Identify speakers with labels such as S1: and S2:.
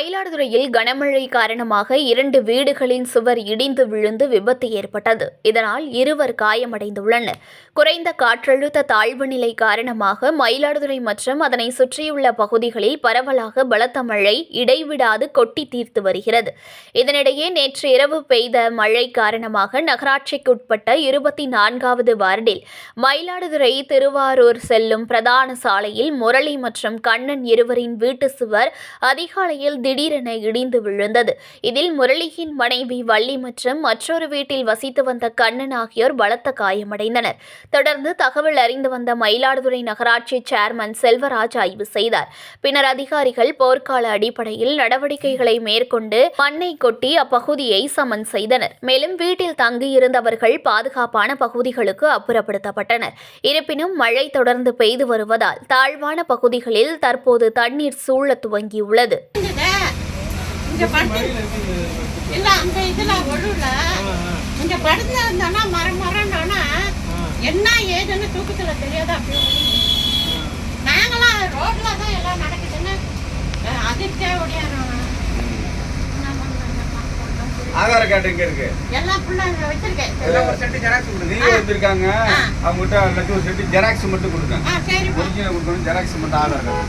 S1: மயிலாடுதுறையில் கனமழை காரணமாக இரண்டு வீடுகளின் சுவர் இடிந்து விழுந்து விபத்து ஏற்பட்டது. இதனால் இருவர் காயமடைந்துள்ளனர். குறைந்த காற்றழுத்த தாழ்வு நிலை காரணமாக மயிலாடுதுறை மற்றும் அதனை சுற்றியுள்ள பகுதிகளில் பரவலாக பலத்த மழை இடைவிடாது கொட்டி தீர்த்து வருகிறது. இதனிடையே நேற்று இரவு பெய்த மழை காரணமாக நகராட்சிக்குட்பட்ட இருபத்தி நான்காவது வார்டில் மயிலாடுதுறை திருவாரூர் செல்லும் பிரதான சாலையில் முரளி மற்றும் கண்ணன் இருவரின் வீட்டு சுவர் அதிகாலையில் திடீரென இடிந்து விழுந்தது. இதில் முரளியின் மனைவி வள்ளி மற்றும் மற்றொரு வீட்டில் வசித்து வந்த கண்ணன் ஆகியோர் பலத்த காயமடைந்தனர். தொடர்ந்து தகவல் அறிந்து வந்த மயிலாடுதுறை நகராட்சி சேர்மன் செல்வராஜ் ஆய்வு செய்தார். பின்னர் அதிகாரிகள் போர்க்கால அடிப்படையில் நடவடிக்கைகளை மேற்கொண்டு மண்ணை கொட்டி அப்பகுதியை சமன் செய்தனர். மேலும் வீட்டில் தங்கியிருந்தவர்கள் பாதுகாப்பான பகுதிகளுக்கு அப்புறப்படுத்தப்பட்டனர். இருப்பினும் மழை தொடர்ந்து பெய்து வருவதால் தாழ்வான பகுதிகளில் தற்போது தண்ணீர் சூழ துவங்கியுள்ளது.
S2: இங்க படுத்து இல்ல அந்த இதுல ஒழுல இங்க படுத்து இருந்தானா மரம் மரம்னா என்ன ஏதுன்னு தூக்கத்துல தெரியாத விழுந்து. நாங்களாம் ரோட்ல தான் எல்லாம் நடக்குதுன்னு அதிர்ச்சியா ஓடியாரோம்
S3: ஆதார் கார்டு எங்க இருக்கு?
S2: எல்லாம் ஃபுல்லா வச்சிருக்கேன்.
S4: எல்லாம் ஒரு செட்டு ஜெராக்ஸ் கொடுங்க.
S3: நீங்க
S2: ஆ.
S3: அவங்ககிட்ட எல்லாத்தையும் ஒரு ஜெராக்ஸ் மட்டும் கொடுங்க. ஒரிஜினல் கொடுக்கணும் ஜெராக்ஸ் மட்டும் ஆதார் கார்டு.